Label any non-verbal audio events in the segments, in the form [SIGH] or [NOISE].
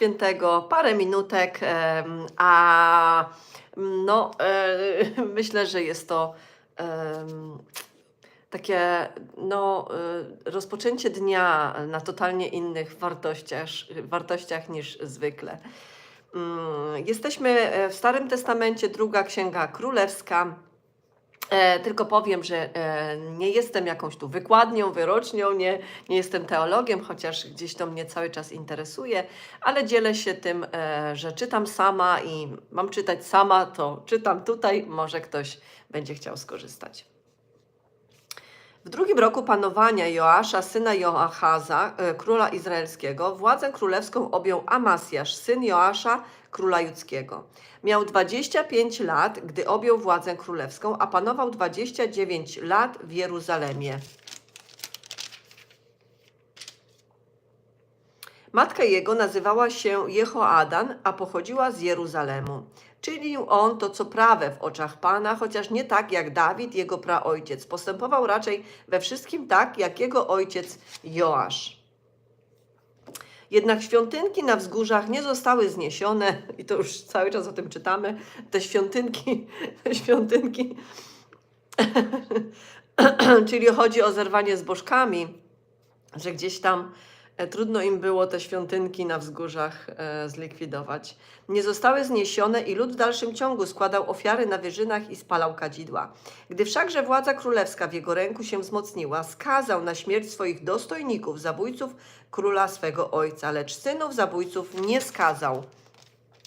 Świętego, parę minutek, a no, e, [LAUGHS] myślę, że jest to takie no, e, rozpoczęcie dnia na totalnie innych wartościach, wartościach niż zwykle. Mm, Jesteśmy e, w Starym Testamencie, druga księga królewska. E, tylko powiem, że e, nie jestem jakąś tu wykładnią, wyrocznią, nie, nie jestem teologiem, chociaż gdzieś to mnie cały czas interesuje, ale dzielę się tym, e, że czytam sama i mam czytać sama, to czytam tutaj, może ktoś będzie chciał skorzystać. W drugim roku panowania Joasza, syna Joachaza, e, króla izraelskiego, władzę królewską objął Amasjasz, syn Joasza, króla judzkiego. Miał 25 lat, gdy objął władzę królewską, a panował 29 lat w Jeruzalemie. Matka jego nazywała się Jehoadan, a pochodziła z Jeruzalemu. Czynił on to, co prawe w oczach Pana, chociaż nie tak jak Dawid, jego praojciec. Postępował raczej we wszystkim tak, jak jego ojciec Joasz. Jednak świątynki na wzgórzach nie zostały zniesione, i to już cały czas o tym czytamy. Te świątynki, te [LAUGHS] świątynki, [CLEARS THROAT] czyli chodzi o zerwanie z bożkami, że gdzieś tam trudno im było te świątynki na wzgórzach e, zlikwidować. Nie zostały zniesione i lud w dalszym ciągu składał ofiary na wyżynach i spalał kadzidła. Gdy wszakże władza królewska w jego ręku się wzmocniła, skazał na śmierć swoich dostojników, zabójców króla swego ojca, lecz synów zabójców nie skazał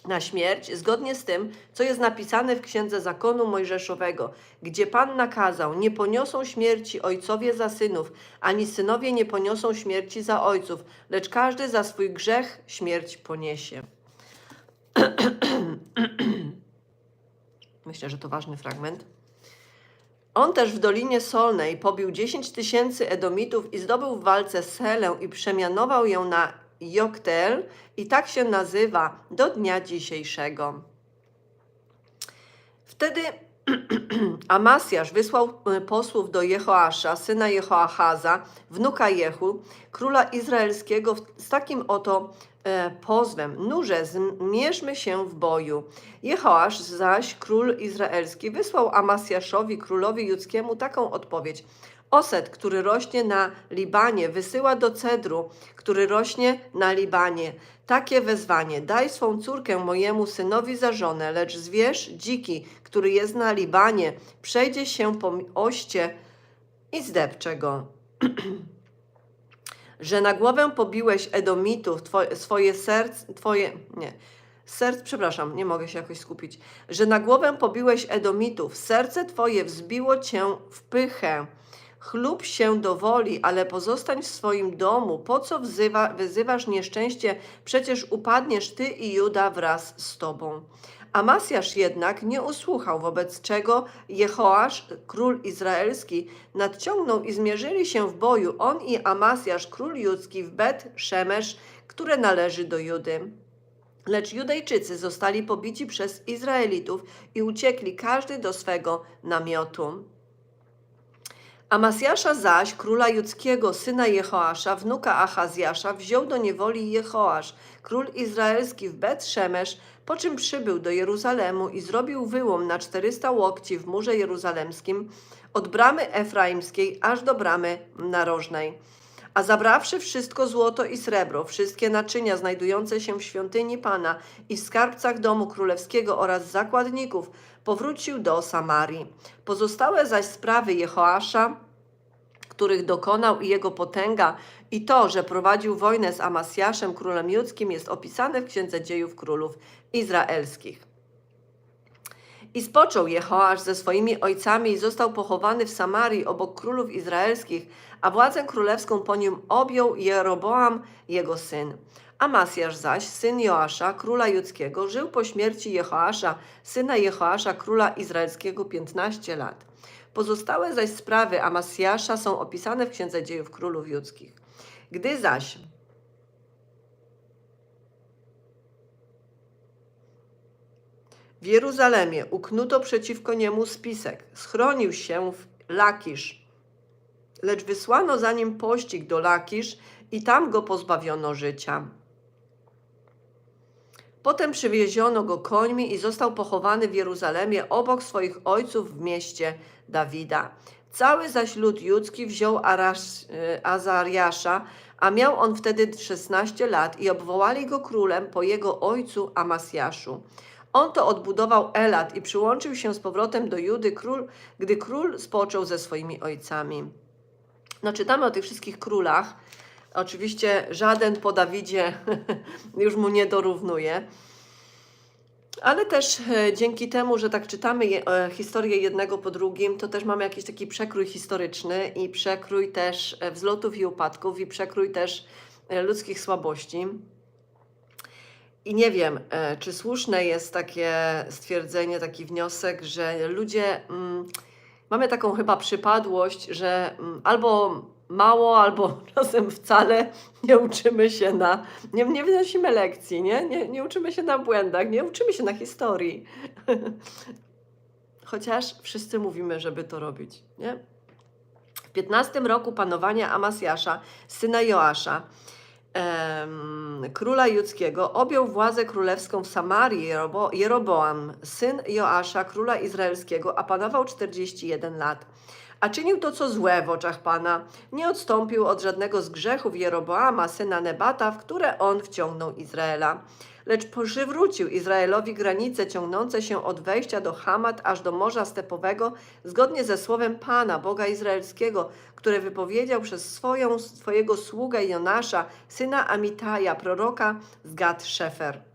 na śmierć, zgodnie z tym, co jest napisane w Księdze Zakonu Mojżeszowego, gdzie Pan nakazał, nie poniosą śmierci ojcowie za synów, ani synowie nie poniosą śmierci za ojców, lecz każdy za swój grzech śmierć poniesie. [CLEARS THROAT] Myślę, że to ważny fragment. On też w Dolinie Solnej pobił 10 tysięcy Edomitów i zdobył w walce Selę i przemianował ją na Joktel i tak się nazywa do dnia dzisiejszego. Wtedy [CLEARS THROAT] Amasjasz wysłał y, posłów do Jehoasza, syna Jehoachaza, wnuka Jehu, króla izraelskiego, z takim oto e, pozwem: Nurze, zmierzmy się w boju. Jehoasz zaś, król izraelski, wysłał Amasjaszowi, królowi judzkiemu, taką odpowiedź. Oset, który rośnie na Libanie, wysyła do cedru, który rośnie na Libanie. Takie wezwanie: Daj swą córkę mojemu synowi za żonę, lecz zwierz dziki, który jest na Libanie, przejdzie się po oście i zdepcze go. [CLEARS THROAT] Że na głowę pobiłeś Edomitów, twoje, swoje serce, twoje, nie, serc, przepraszam, nie mogę się jakoś skupić, że na głowę pobiłeś Edomitów, serce twoje wzbiło cię w pychę. Chlub się do woli, ale pozostań w swoim domu. Po co wzywa, wyzywasz nieszczęście? Przecież upadniesz ty i Juda wraz z tobą. Amasjasz jednak nie usłuchał, wobec czego Jehoasz, król izraelski, nadciągnął i zmierzyli się w boju, on i Amasjasz, król judzki, w Bet Szemesz, które należy do Judy. Lecz Judejczycy zostali pobici przez Izraelitów i uciekli każdy do swego namiotu. Amasjasza zaś, króla judzkiego, syna Jehoasza, wnuka Achazjasza, wziął do niewoli Jehoasz, król izraelski w Bet Szemesz, po czym przybył do Jeruzalemu i zrobił wyłom na 400 łokci w murze jeruzalemskim, od bramy efraimskiej aż do bramy narożnej. A zabrawszy wszystko złoto i srebro, wszystkie naczynia znajdujące się w świątyni Pana i w skarbcach domu królewskiego oraz zakładników, powrócił do Samarii. Pozostałe zaś sprawy Jehoasza, których dokonał i jego potęga, i to, że prowadził wojnę z Amasjaszem, królem judzkim, jest opisane w Księdze Dziejów Królów Izraelskich. I spoczął Jehoasz ze swoimi ojcami i został pochowany w Samarii obok królów izraelskich, a władzę królewską po nim objął Jeroboam, jego syn. Amasjasz zaś, syn Joasza, króla judzkiego, żył po śmierci Jehoasza, syna Jehoasza, króla izraelskiego, 15 lat. Pozostałe zaś sprawy Amasjasza są opisane w Księdze Dziejów Królów Judzkich. Gdy zaś W Jeruzalemie uknuto przeciwko niemu spisek. Schronił się w Lakisz. Lecz wysłano za nim pościg do Lakisz i tam go pozbawiono życia. Potem przywieziono go końmi i został pochowany w Jeruzalemie obok swoich ojców w mieście Dawida. Cały zaś lud judzki wziął Arasz, e, Azariasza, a miał on wtedy 16 lat i obwołali go królem po jego ojcu Amasjaszu. On to odbudował Elat i przyłączył się z powrotem do Judy, król, gdy król spoczął ze swoimi ojcami. No, czytamy o tych wszystkich królach. Oczywiście żaden po Dawidzie [LAUGHS] już mu nie dorównuje. Ale też e, dzięki temu, że tak czytamy e, historię jednego po drugim, to też mamy jakiś taki przekrój historyczny i przekrój też e, wzlotów i upadków i przekrój też ludzkich słabości. I nie wiem, czy słuszne jest takie stwierdzenie, taki wniosek, że ludzie. Mm, mamy taką chyba przypadłość, że mm, albo mało, albo [LAUGHS] czasem wcale nie uczymy się na. Nie, nie wynosimy lekcji, nie? nie? Nie uczymy się na błędach, nie uczymy się na historii. [LAUGHS] Chociaż wszyscy mówimy, żeby to robić, nie? W 15 roku panowania Amasjasza, syna Joasza, em, króla judzkiego, objął władzę królewską w Samarii Jerobo, Jeroboam, syn Joasza, króla izraelskiego, a panował 41 lat. A czynił to, co złe w oczach Pana. Nie odstąpił od żadnego z grzechów Jeroboama, syna Nebata, w które on wciągnął Izraela. Lecz przywrócił Izraelowi granice ciągnące się od wejścia do Hamat aż do Morza Stepowego, zgodnie ze słowem Pana, Boga Izraelskiego, które wypowiedział przez swoją, swojego sługę Jonasza, syna Amitaja, proroka z Gad Szefer.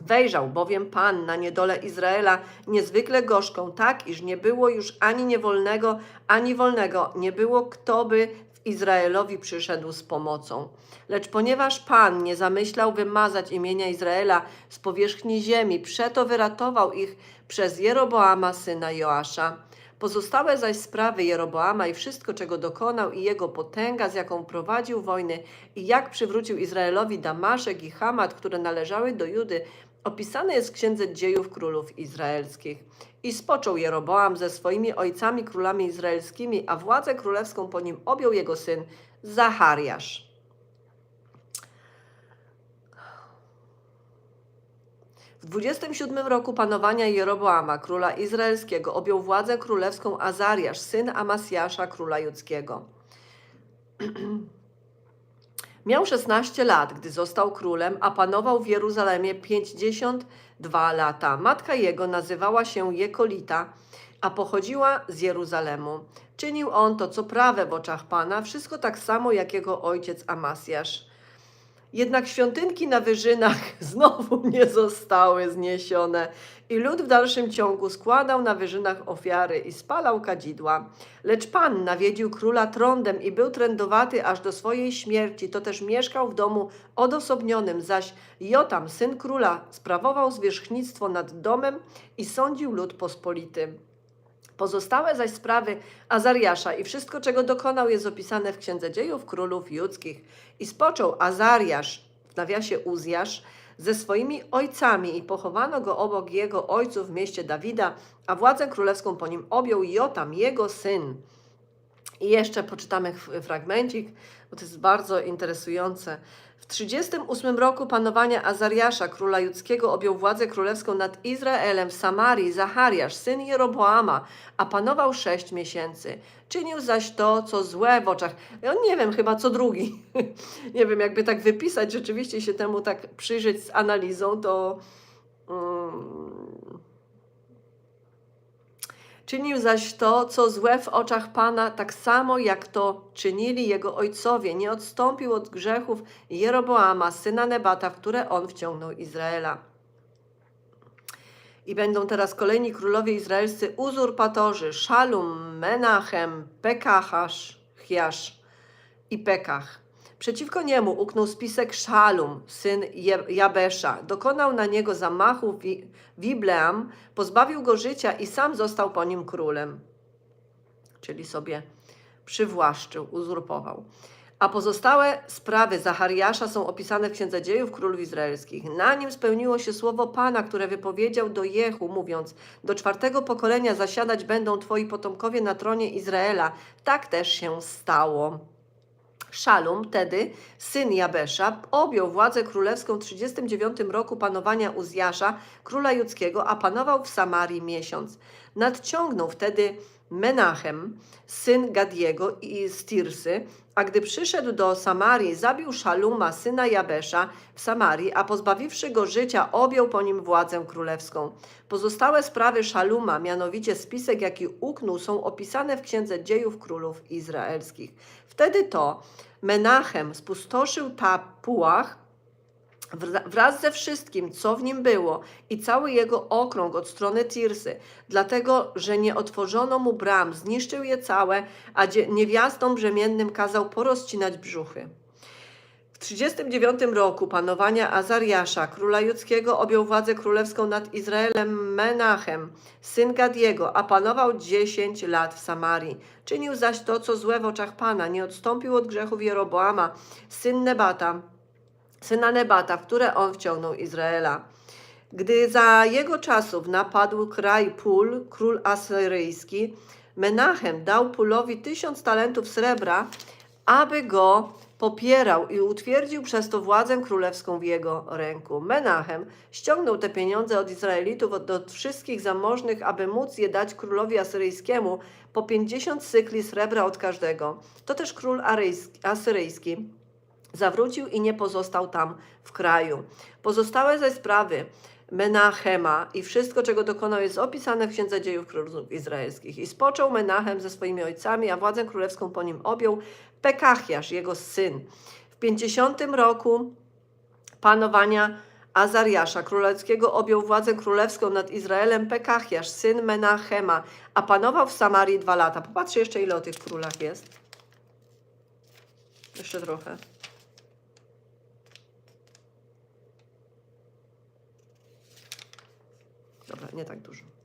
Wejrzał bowiem Pan na niedolę Izraela niezwykle gorzką, tak iż nie było już ani niewolnego, ani wolnego, nie było kto by w Izraelowi przyszedł z pomocą. Lecz ponieważ Pan nie zamyślał wymazać imienia Izraela z powierzchni ziemi, przeto wyratował ich przez Jeroboama syna Joasza. Pozostałe zaś sprawy Jeroboama i wszystko, czego dokonał, i jego potęga, z jaką prowadził wojny, i jak przywrócił Izraelowi Damaszek i Hamat, które należały do Judy, opisane jest w Księdze Dziejów Królów Izraelskich. I spoczął Jeroboam ze swoimi ojcami królami izraelskimi, a władzę królewską po nim objął jego syn Zachariasz. W 27 roku panowania Jeroboama, króla izraelskiego, objął władzę królewską Azariasz, syn Amasjasza, króla judzkiego. [CLEARS THROAT] Miał 16 lat, gdy został królem, a panował w Jeruzalemie 52 lata. Matka jego nazywała się Jekolita, a pochodziła z Jeruzalemu. Czynił on to, co prawe w oczach Pana, wszystko tak samo jak jego ojciec Amasjasz. Jednak świątynki na wyżynach [LAUGHS] znowu nie zostały zniesione i lud w dalszym ciągu składał na wyżynach ofiary i spalał kadzidła. Lecz Pan nawiedził króla trądem i był trędowaty aż do swojej śmierci. To też mieszkał w domu odosobnionym, zaś Jotam, syn króla, sprawował zwierzchnictwo nad domem i sądził lud pospolity. Pozostałe zaś sprawy Azariasza i wszystko, czego dokonał, jest opisane w Księdze Dziejów Królów Judzkich. I spoczął Azariasz, w nawiasie Uzjasz, ze swoimi ojcami i pochowano go obok jego ojców w mieście Dawida, a władzę królewską po nim objął Jotam, jego syn. I jeszcze poczytamy fragmencik, bo to jest bardzo interesujące. W 38 roku panowania Azariasza, króla judzkiego, objął władzę królewską nad Izraelem w Samarii Zachariasz, syn Jeroboama, a panował sześć miesięcy. Czynił zaś to, co złe w oczach. On nie wiem, chyba co drugi. [LAUGHS] nie wiem, jakby tak wypisać, rzeczywiście się temu tak przyjrzeć z analizą, to. Mm, Czynił zaś to, co złe w oczach Pana, tak samo jak to czynili jego ojcowie. Nie odstąpił od grzechów Jeroboama, syna Nebata, w które on wciągnął Izraela. I będą teraz kolejni królowie izraelscy uzurpatorzy, Szalum, Menachem, Pekachasz, Chiasz i Pekach. Przeciwko niemu uknął spisek Szalum, syn Jabesza. Dokonał na niego zamachu Wi- Wibleam, pozbawił go życia i sam został po nim królem. Czyli sobie przywłaszczył, uzurpował. A pozostałe sprawy Zachariasza są opisane w Księdze Dziejów Królów Izraelskich. Na nim spełniło się słowo Pana, które wypowiedział do Jehu, mówiąc: Do czwartego pokolenia zasiadać będą twoi potomkowie na tronie Izraela. Tak też się stało. Szalum, tedy syn Jabesza, objął władzę królewską w 39 roku panowania Uzjasza, króla judzkiego, a panował w Samarii miesiąc. Nadciągnął wtedy Menachem, syn Gadiego i z Tirsy, a gdy przyszedł do Samarii, zabił Szaluma, syna Jabesza w Samarii, a pozbawiwszy go życia, objął po nim władzę królewską. Pozostałe sprawy Szaluma, mianowicie spisek, jaki uknął, są opisane w Księdze Dziejów Królów Izraelskich. Wtedy to Menachem spustoszył Tapuach wra- wraz ze wszystkim, co w nim było i cały jego okrąg od strony Tirsy, dlatego, że nie otworzono mu bram, zniszczył je całe, a niewiastom brzemiennym kazał porozcinać brzuchy. W 39 roku panowania Azariasza, króla judzkiego, objął władzę królewską nad Izraelem Menachem, syn Gadiego, a panował 10 lat w Samarii. Czynił zaś to, co złe w oczach Pana, nie odstąpił od grzechów Jeroboama, syn Nebata, syna Nebata, w które on wciągnął Izraela. Gdy za jego czasów napadł kraj Pul, król asyryjski, Menachem dał Pulowi tysiąc talentów srebra, aby go popierał i utwierdził przez to władzę królewską w jego ręku. Menachem ściągnął te pieniądze od Izraelitów, od, wszystkich zamożnych, aby móc je dać królowi asyryjskiemu po pięćdziesiąt cykli srebra od każdego. To też król asyryjski zawrócił i nie pozostał tam w kraju. Pozostałe zaś sprawy Menachema i wszystko, czego dokonał, jest opisane w Księdze Dziejów Królów Izraelskich. I spoczął Menachem ze swoimi ojcami, a władzę królewską po nim objął Pekachiasz, jego syn. W 50 roku panowania Azariasza królewskiego objął władzę królewską nad Izraelem Pekachiasz, syn Menachema, a panował w Samarii dwa lata. Popatrzcie jeszcze, ile o tych królach jest. Jeszcze trochę. Dobra, nie tak dużo.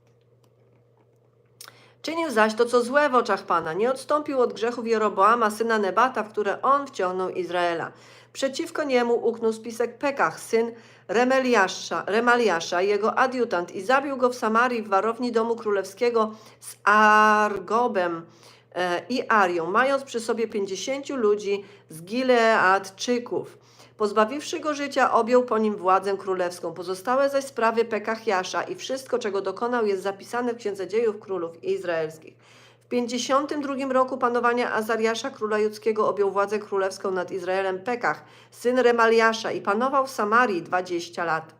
Czynił zaś to, co złe w oczach Pana. Nie odstąpił od grzechów Jeroboama, syna Nebata, w które on wciągnął Izraela. Przeciwko niemu uknął spisek Pekach, syn Remeliasza, Remaliasza, jego adiutant, i zabił go w Samarii w warowni domu królewskiego z Argobem e, i Arią, mając przy sobie pięćdziesięciu ludzi z Gileadczyków. Pozbawiwszy go życia, objął po nim władzę królewską. Pozostałe zaś sprawy Pekachiasza i wszystko, czego dokonał, jest zapisane w Księdze Dziejów Królów Izraelskich. W 52 roku panowania Azariasza, króla judzkiego, objął władzę królewską nad Izraelem Pekach, syn Remaliasza, i panował w Samarii 20 lat.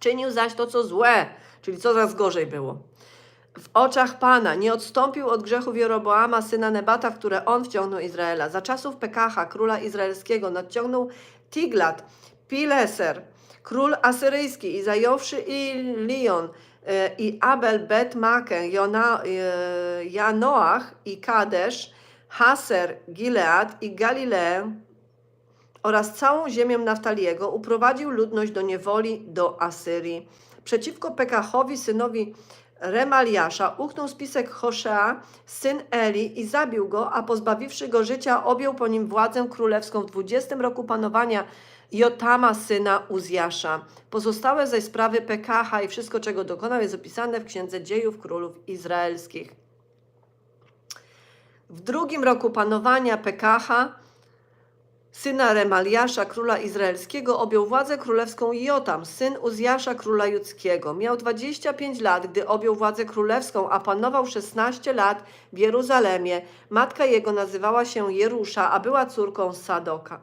Czynił zaś to, co złe, czyli coraz gorzej było. W oczach Pana nie odstąpił od grzechów Jeroboama, syna Nebata, w które on wciągnął Izraela. Za czasów Pekacha, króla izraelskiego, nadciągnął Tiglat, Pileser, król asyryjski i zająwszy i Lion, e, i Abel Bet Makę, Jona, e, Janoach i Kadesz, Haser, Gilead i Galileę oraz całą ziemię Naftaliego uprowadził ludność do niewoli do Asyrii. Przeciwko Pekachowi, synowi Remaliasza, uknął spisek Hoszea, syn Eli i zabił go, a pozbawiwszy go życia, objął po nim władzę królewską w 20 roku panowania Jotama, syna Uzjasza. Pozostałe zaś sprawy Pekacha i wszystko, czego dokonał, jest opisane w Księdze Dziejów Królów Izraelskich. W drugim roku panowania Pekacha, syna Remaliasza, króla izraelskiego, objął władzę królewską Jotam, syn Uzjasza, króla judzkiego. Miał 25 lat, gdy objął władzę królewską, a panował 16 lat w Jeruzalemie. Matka jego nazywała się Jerusza, a była córką Sadoka.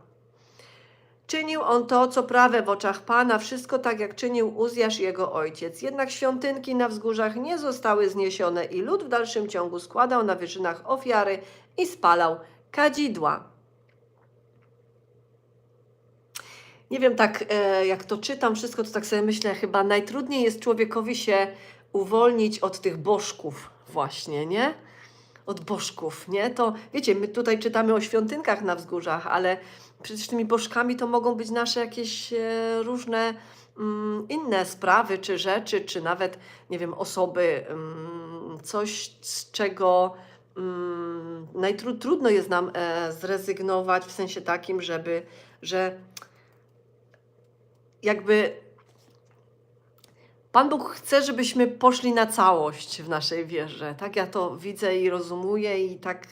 Czynił on to, co prawe w oczach Pana, wszystko tak, jak czynił Uzjasz jego ojciec. Jednak świątynki na wzgórzach nie zostały zniesione i lud w dalszym ciągu składał na wyżynach ofiary i spalał kadzidła. Nie wiem, tak e, jak to czytam wszystko, to tak sobie myślę, chyba najtrudniej jest człowiekowi się uwolnić od tych bożków właśnie, nie? Od bożków, nie? To wiecie, my tutaj czytamy o świątynkach na wzgórzach, ale przecież tymi bożkami to mogą być nasze jakieś e, różne mm, inne sprawy, czy rzeczy, czy nawet, nie wiem, osoby, mm, coś, z czego mm, najtrudno jest nam e, zrezygnować w sensie takim, żeby, że jakby Pan Bóg chce, żebyśmy poszli na całość w naszej wierze. Tak ja to widzę i rozumuję i tak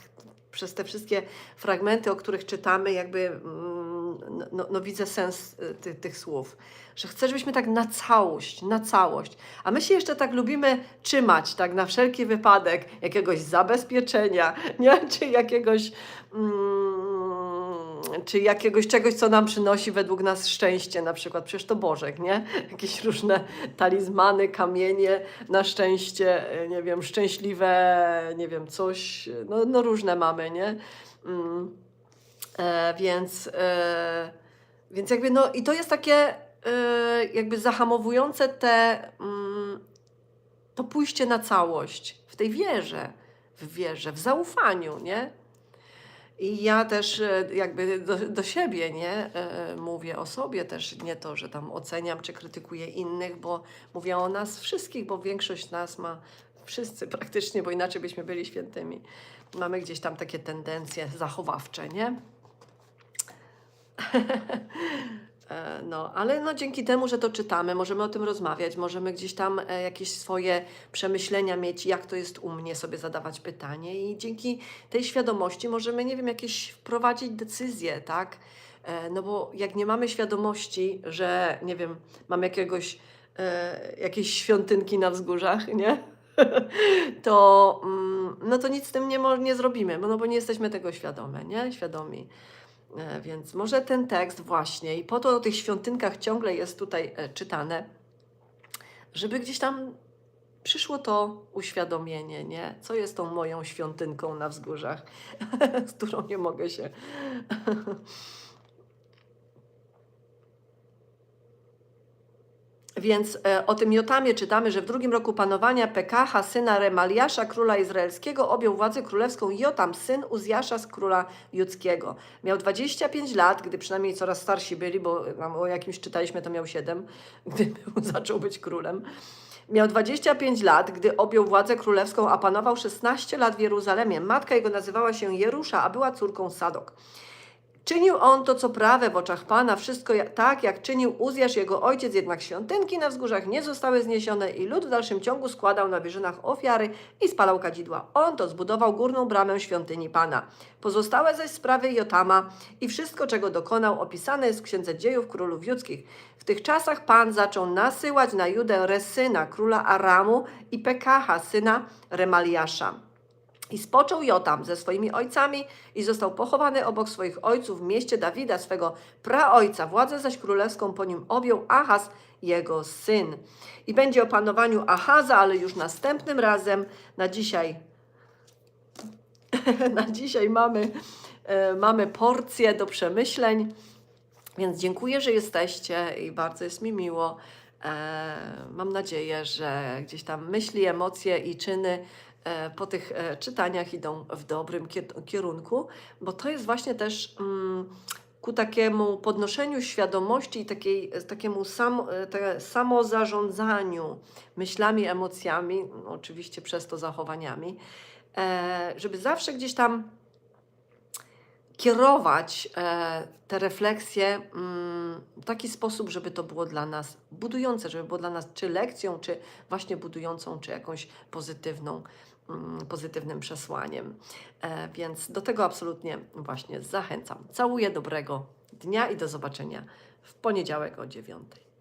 przez te wszystkie fragmenty, o których czytamy, jakby mm, no, no, no widzę sens y, ty, tych słów. Że chcę, żebyśmy tak na całość, na całość. A my się jeszcze tak lubimy trzymać, tak na wszelki wypadek, jakiegoś zabezpieczenia, [LAUGHS] nie? Czy jakiegoś. Mm, czy jakiegoś czegoś, co nam przynosi według nas szczęście, na przykład, przecież to Bożek, nie? [LAUGHS] Jakieś różne talizmany, kamienie na szczęście, y, nie wiem, szczęśliwe, nie wiem, coś, no, no różne mamy, nie? Mm, e, więc, e, więc jakby, no i to jest takie e, jakby zahamowujące te, mm, to pójście na całość w tej wierze, w wierze, w zaufaniu, nie? I ja też e, jakby do, do siebie, nie? E, Mówię o sobie też, nie to, że tam oceniam czy krytykuję innych, bo mówię o nas wszystkich, bo większość nas ma, wszyscy praktycznie, bo inaczej byśmy byli świętymi. Mamy gdzieś tam takie tendencje zachowawcze, nie? [LAUGHS] E, No, ale no dzięki temu, że to czytamy, możemy o tym rozmawiać, możemy gdzieś tam e, jakieś swoje przemyślenia mieć, jak to jest u mnie, sobie zadawać pytanie i dzięki tej świadomości możemy, nie wiem, jakieś wprowadzić decyzje, tak? E, No bo jak nie mamy świadomości, że, nie wiem, mam jakiegoś, jakieś świątynki na wzgórzach, nie? [LAUGHS] to, mm, no to nic z tym nie, nie zrobimy, no bo nie jesteśmy tego świadome, nie? Świadomi. E, Więc może ten tekst właśnie i po to o tych świątynkach ciągle jest tutaj e, czytane, żeby gdzieś tam przyszło to uświadomienie, nie? Co jest tą moją świątynką na wzgórzach, [LAUGHS] z którą nie mogę się. Więc e, o tym Jotamie czytamy, że w drugim roku panowania Pekacha, syna Remaliasza, króla izraelskiego, objął władzę królewską Jotam, syn Uzjasza z króla judzkiego. Miał 25 lat, gdy przynajmniej coraz starsi byli, bo tam o jakimś czytaliśmy, to miał 7, [LAUGHS] gdy zaczął być królem. Miał 25 lat, gdy objął władzę królewską, a panował 16 lat w Jeruzalemie. Matka jego nazywała się Jerusza, a była córką Sadok. Czynił on to, co prawe w oczach Pana, wszystko tak, jak czynił Uzjasz jego ojciec, jednak świątynki na wzgórzach nie zostały zniesione i lud w dalszym ciągu składał na wieżynach ofiary i spalał kadzidła. On to zbudował górną bramę świątyni Pana. Pozostałe zaś sprawy Jotama i wszystko, czego dokonał, opisane jest w Księdze Dziejów Królów Judzkich. W tych czasach Pan zaczął nasyłać na Judę Resyna, króla Aramu i Pekacha, syna Remaliasza. I spoczął Jotam ze swoimi ojcami i został pochowany obok swoich ojców w mieście Dawida, swego praojca. Władzę zaś królewską po nim objął Ahaz, jego syn. I będzie o panowaniu Ahaza, ale już następnym razem. Na dzisiaj, [LAUGHS] na dzisiaj mamy, e, mamy porcję do przemyśleń. Więc dziękuję, że jesteście i bardzo jest mi miło. E, mam nadzieję, że gdzieś tam myśli, emocje i czyny po tych e, czytaniach idą w dobrym kier- kierunku, bo to jest właśnie też mm, ku takiemu podnoszeniu świadomości i takiej, takiemu sam, e, te, samozarządzaniu myślami, emocjami, oczywiście przez to zachowaniami, e, żeby zawsze gdzieś tam kierować e, te refleksje mm, w taki sposób, żeby to było dla nas budujące, żeby było dla nas czy lekcją, czy właśnie budującą, czy jakąś pozytywną, pozytywnym przesłaniem. E, więc do tego absolutnie właśnie zachęcam. Całuję dobrego dnia i do zobaczenia w poniedziałek o dziewiątej.